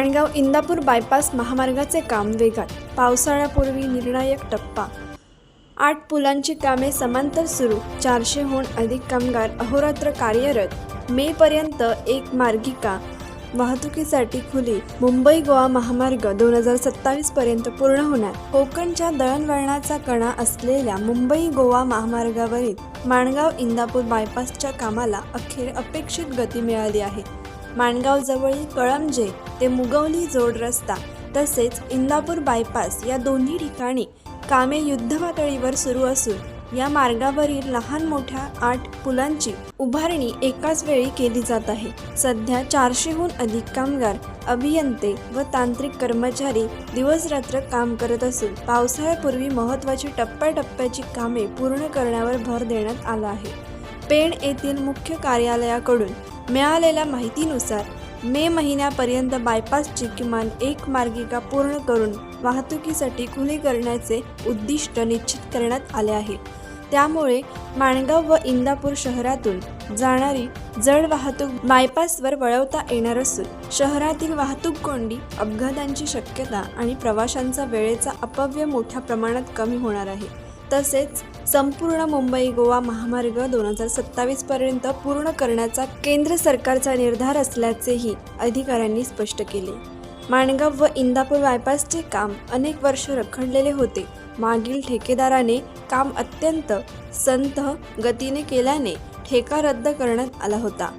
Mangaon Indapur bypass महामार्गाचे काम वेगात. पावसाळ्यापूर्वी निर्णायक टप्पा. आठ पुलांची कामे समांतर सुरू. चारशेहून अधिक कामगार अहोरात्र कार्यरत. मेपर्यंत एक मार्गिका. वाहतुकीसाठी खुली मुंबई गोवा महामार्ग दोन हजार सत्तावीस पर्यंत पूर्ण होणार. कोकणच्या दळणवळणाचा कणा असलेल्या मुंबई गोवा महामार्गावरील माणगाव इंदापूर बायपासच्या कामाला अखेर अपेक्षित गती मिळाली आहे. माणगावजवळील कळमजे ते मुगवली जोड रस्ता तसेच इंदापूर बायपास या दोन्ही ठिकाणी कामे युद्धपातळीवर सुरू असून या मार्गावरील लहान मोठ्या आठ पुलांची उभारणी एकाच वेळी केली जात आहे. सध्या चारशेहून अधिक कामगार अभियंते व तांत्रिक कर्मचारी दिवसरात्र काम करत असून पावसाळ्यापूर्वी महत्त्वाची टप्प्याटप्प्याची कामे पूर्ण करण्यावर भर देण्यात आला आहे. पेण येथील मुख्य कार्यालयाकडून मिळालेल्या माहितीनुसार मे महिन्यापर्यंत बायपासची किमान एक मार्गिका पूर्ण करून वाहतुकीसाठी खुली करण्याचे उद्दिष्ट निश्चित करण्यात आले आहे. त्यामुळे माणगाव व इंदापूर शहरातून जाणारी जड वाहतूक बायपासवर वळवता येणार असून शहरातील वाहतूक कोंडी अपघातांची शक्यता आणि प्रवाशांचा वेळेचा अपव्य मोठ्या प्रमाणात कमी होणार आहे. तसेच संपूर्ण मुंबई गोवा महामार्ग दोन हजार सत्तावीस पर्यंत पूर्ण करण्याचा केंद्र सरकारचा निर्धार असल्याचेही अधिकाऱ्यांनी स्पष्ट केले. माणगाव व इंदापूर बायपासचे काम अनेक वर्ष रखडलेले होते. मागील ठेकेदाराने काम अत्यंत संथ गतीने केल्याने ठेका रद्द करण्यात आला होता.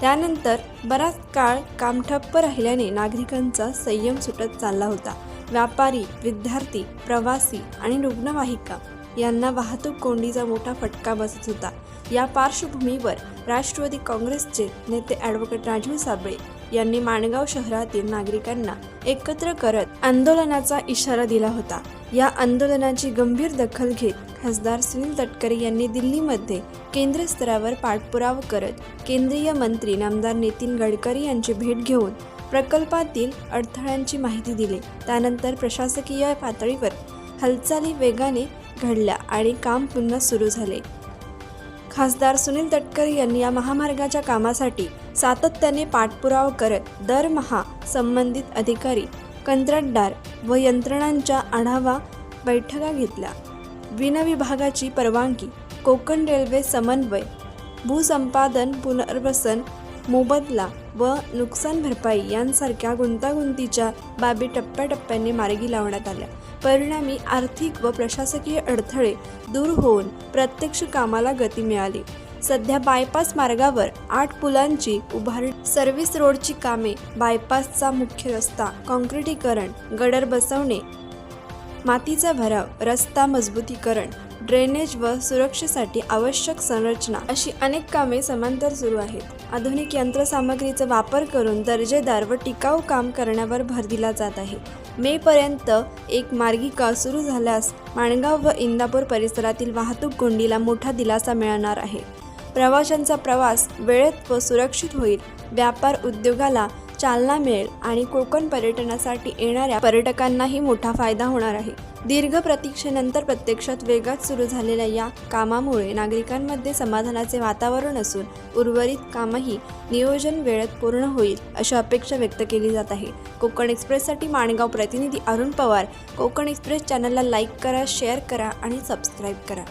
त्यानंतर बराच काळ काम ठप्प राहिल्याने नागरिकांचा संयम सुटत चालला होता. व्यापारी विद्यार्थी प्रवासी आणि रुग्णवाहिका यांना वाहतूक कोंडीचा मोठा फटका बसत होता. या पार्श्वभूमीवर राष्ट्रवादी काँग्रेसचे नेते ॲडव्होकेट राजीव साबळे यांनी माणगाव शहरातील नागरिकांना एकत्र करत आंदोलनाचा इशारा दिला होता. या आंदोलनाची गंभीर दखल घेत खासदार सुनील तटकरे यांनी दिल्लीमध्ये केंद्र स्तरावर पाठपुरावा करत केंद्रीय मंत्री नामदार नितीन गडकरी यांची भेट घेऊन प्रकल्पातील अडथळ्यांची माहिती दिली. त्यानंतर प्रशासकीय पातळीवर हालचाली वेगाने घडल्या आणि काम पुन्हा सुरू झाले. खासदार सुनील तटकरे यांनी या महामार्गाच्या कामासाठी सातत्याने पाठपुरावा करत दरमहा संबंधित अधिकारी कंत्राटदार व यंत्रणांच्या आढावा बैठका घेतल्या. विनविभागाची परवानगी कोकण रेल्वे समन्वय भूसंपादन पुनर्वसन मोबदला व नुकसान भरपाई यांसारख्या गुंतागुंतीच्या बाबी टप्प्याटप्प्याने मार्गी लावण्यात आल्या. परिणामी आर्थिक व प्रशासकीय अडथळे दूर होऊन प्रत्यक्ष कामाला गती मिळाली. सध्या बायपास मार्गावर आठ पुलांची उभारणी सर्व्हिस रोडची कामे बायपासचा मुख्य रस्ता कॉन्क्रिटीकरण गडर बसवणे मातीचा भराव रस्ता मजबूतीकरण ड्रेनेज व सुरक्षेसाठी आवश्यक संरचना अशी अनेक कामे समांतर सुरू आहेत. आधुनिक यंत्रसामग्रीचा वापर करून दर्जेदार व टिकाऊ काम करण्यावर भर दिला जात आहे. मे पर्यंत एक मार्गिका सुरू झाल्यास माणगाव व इंदापूर परिसरातील वाहतूक कोंडीला मोठा दिलासा मिळणार आहे. प्रवाशांचा प्रवास वेळेत व सुरक्षित होईल. व्यापार उद्योगाला चालना मिळेल आणि कोकण पर्यटनासाठी येणाऱ्या पर्यटकांनाही मोठा फायदा होणार आहे. दीर्घ प्रतीक्षेनंतर प्रत्यक्षात वेगात सुरू झालेल्या या कामामुळे नागरिकांमध्ये समाधानाचे वातावरण असून उर्वरित कामही नियोजन वेळेत पूर्ण होईल अशी अपेक्षा व्यक्त केली जात आहे. कोकण एक्सप्रेससाठी माणगाव प्रतिनिधी अरुण पवार कोकण एक्सप्रेस चॅनलला लाईक करा शेअर करा आणि सबस्क्राईब करा.